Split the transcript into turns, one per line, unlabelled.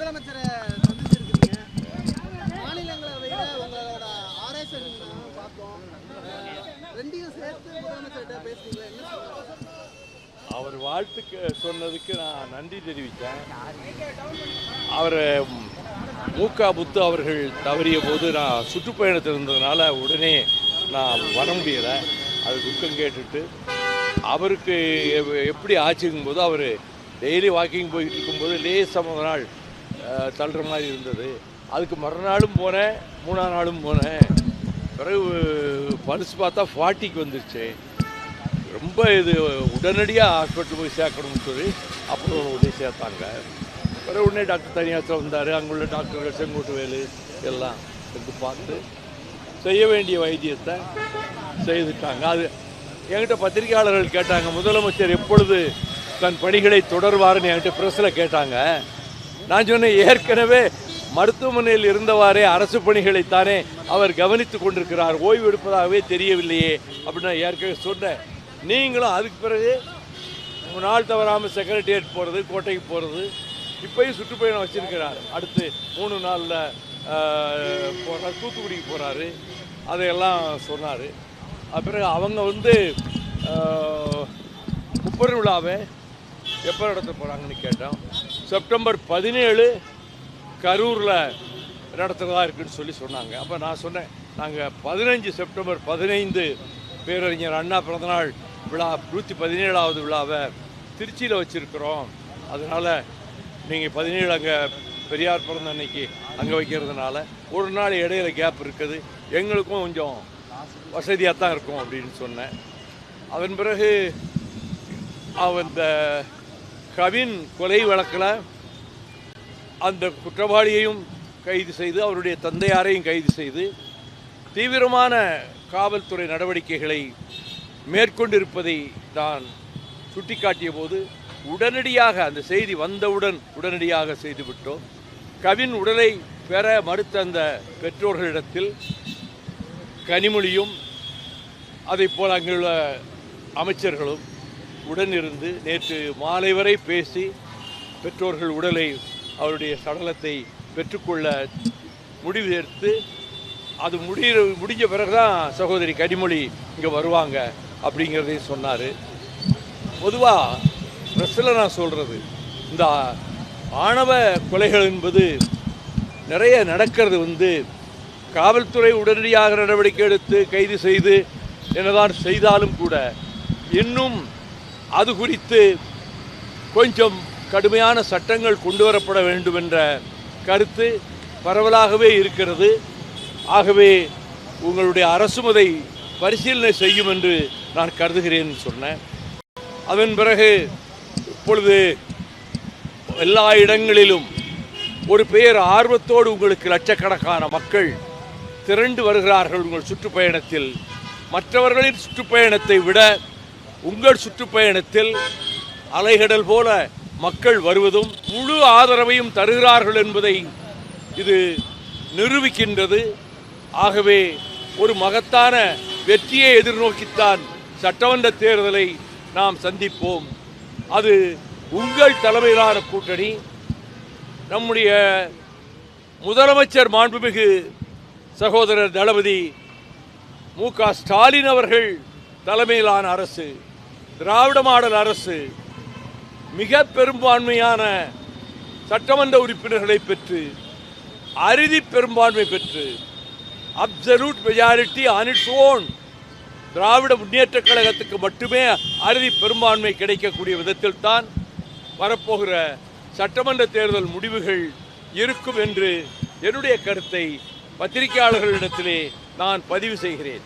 முதலமைச்சரை உங்களோட ஆரேஷன் பார்த்தோம் ரெண்டையும் சேர்த்து முதலமைச்சர்கிட்ட பேசுறீங்களா என்ன
அவர் வாழ்த்துக்கு சொன்னதுக்கு நான் நன்றி தெரிவித்தேன். அவர் மூக்கா புத்து அவர்கள் தவறிய போது நான் சுற்றுப்பயணத்தில் இருந்ததுனால உடனே நான் வர முடியலை. அது துக்கம் கேட்டுட்டு அவருக்கு எப்படி ஆச்சுங்கும் போது அவர் டெய்லி வாக்கிங் போயிட்டு இருக்கும்போது லேசாக முத நாள் தள்ளுற மாதிரி இருந்தது. அதுக்கு மறுநாளும் போனேன் மூணாம் நாளும் போனேன். பிறகு பல்ஸ் பார்த்தா ஃபார்ட்டிக்கு வந்துருச்சு. ரொம்ப இது உடனடியாக ஹாஸ்பிட்டல் போய் சேர்க்கணும்னு சொல்லி அப்புறம் உடனே சேர்த்தாங்க. பிறகு உடனே டாக்டர் தனியாத்தில் வந்தார். அங்குள்ள டாக்டர்கள் செங்கோட்டு வேலு எல்லாம் எடுத்து பார்த்து செய்ய வேண்டிய வைத்தியத்தை செய்துட்டாங்க. அது என்கிட்ட பத்திரிகையாளர்கள் கேட்டாங்க. முதலமைச்சர் எப்பொழுது தன் பணிகளை தொடர்வாருன்னு என்கிட்ட ப்ரெஸ்ஸில் கேட்டாங்க. நான் சொன்னேன் ஏற்கனவே மருத்துவமனையில் இருந்தவாறே அரசு பணிகளைத்தானே அவர் கவனித்து கொண்டிருக்கிறார். ஓய்வு எடுப்பதாகவே தெரியவில்லையே அப்படின்னு நான் ஏற்கனவே சொன்னேன். நீங்களும் அதுக்கு பிறகு ஒரு நாள் தவறாமல் செக்ரட்டரியேட் போகிறது கோட்டைக்கு போகிறது இப்பயும் சுற்றுப்பயணம் வச்சிருக்கிறார். அடுத்து மூணு நாளில் போகிறார் தூத்துக்குடிக்கு போகிறாரு அதையெல்லாம் சொன்னார். அப்புறம் அவங்க வந்து ஆஹ், விழாவை எப்போ நடத்த போகிறாங்கன்னு கேட்டோம். செப்டம்பர் பதினேழு கரூரில் நடத்துகிறதா இருக்குன்னு சொல்லி சொன்னாங்க. அப்போ நான் சொன்னேன் நாங்கள் பதினஞ்சு செப்டம்பர் பதினைந்து பேரறிஞர் அண்ணா பிறந்தநாள் விழா நூற்றி பதினேழாவது விழாவை திருச்சியில் வச்சுருக்கிறோம். அதனால் நீங்கள் பதினேழு அங்கே பெரியார் பிறந்த அன்னைக்கு அங்கே வைக்கிறதுனால ஒரு நாள் இடையில கேப் இருக்குது. எங்களுக்கும் கொஞ்சம் வசதியாக தான் இருக்கும் அப்படின்னு சொன்னேன். அதன் பிறகு அவன் இந்த கவின் கொலை வழக்கில் அந்த குற்றவாளியையும் கைது செய்து அவருடைய தந்தையாரையும் கைது செய்து தீவிரமான காவல்துறை நடவடிக்கைகளை மேற்கொண்டிருப்பதை நான் சுட்டிக்காட்டிய போது உடனடியாக அந்த செய்தி வந்தவுடன் உடனடியாக செய்துவிட்டோம் கவின் உடலை பெற மறுத்த அந்த பெற்றோர்களிடத்தில் கனிமொழியும் அதைப் போல் அங்குள்ள அமைச்சர்களும் உடனிருந்து நேற்று மாலை வரை பேசி பெற்றோர்கள் உடலை அவருடைய சடலத்தை பெற்றுக்கொள்ள முடிவு எடுத்து அது முடிய முடிஞ்ச பிறகு தான் சகோதரி கனிமொழி இங்கே வருவாங்க அப்படிங்கிறதையும் சொன்னார். பொதுவாக ப்ரெஸ்ஸில் நான் சொல்கிறது இந்த ஆணவ கொலைகள் என்பது நிறைய நடக்கிறது வந்து காவல்துறை உடனடியாக நடவடிக்கை எடுத்து கைது செய்து என்னதான் செய்தாலும் கூட இன்னும் அது குறித்து கொஞ்சம் கடுமையான சட்டங்கள் கொண்டு வரப்பட வேண்டும் என்ற கருத்து பரவலாகவே இருக்கிறது. ஆகவே உங்களுடைய அரசும் அதை பரிசீலனை செய்யும் என்று நான் கருதுகிறேன் சொன்னேன். அதன் பிறகு இப்பொழுது எல்லா இடங்களிலும் ஒரு பெயர் ஆர்வத்தோடு உங்களுக்கு லட்சக்கணக்கான மக்கள் திரண்டு வருகிறார்கள் உங்கள் சுற்றுப்பயணத்தில். மற்றவர்களின் சுற்றுப்பயணத்தை விட உங்கள் சுற்றுப்பயணத்தில் அலைகடல் போல மக்கள் வருவதும் முழு ஆதரவையும் தருகிறார்கள் என்பதை இது நிரூபிக்கின்றது. ஆகவே ஒரு மகத்தான வெற்றியை எதிர்நோக்கித்தான் சட்டமன்ற தேர்தலை நாம் சந்திப்போம். அது உங்கள் தலைமையிலான கூட்டணி. நம்முடைய முதலமைச்சர் மாண்புமிகு சகோதரர் தளபதி மு க ஸ்டாலின் அவர்கள் தலைமையிலான அரசு. திராவிட மாடல் அரசு மிக பெரும்பான்மையான சட்டமன்ற உறுப்பினர்களை பெற்று அறுதி பெரும்பான்மை பெற்று absolute majority on its own திராவிட முன்னேற்றக் கழகத்துக்கு மட்டுமே அறுதி பெரும்பான்மை கிடைக்கக்கூடிய விதத்தில் தான் வரப்போகிற சட்டமன்ற தேர்தல் முடிவுகள் இருக்கும் என்று என்னுடைய கருத்தை பத்திரிகையாளர்களிடத்திலே நான் பதிவு செய்கிறேன்.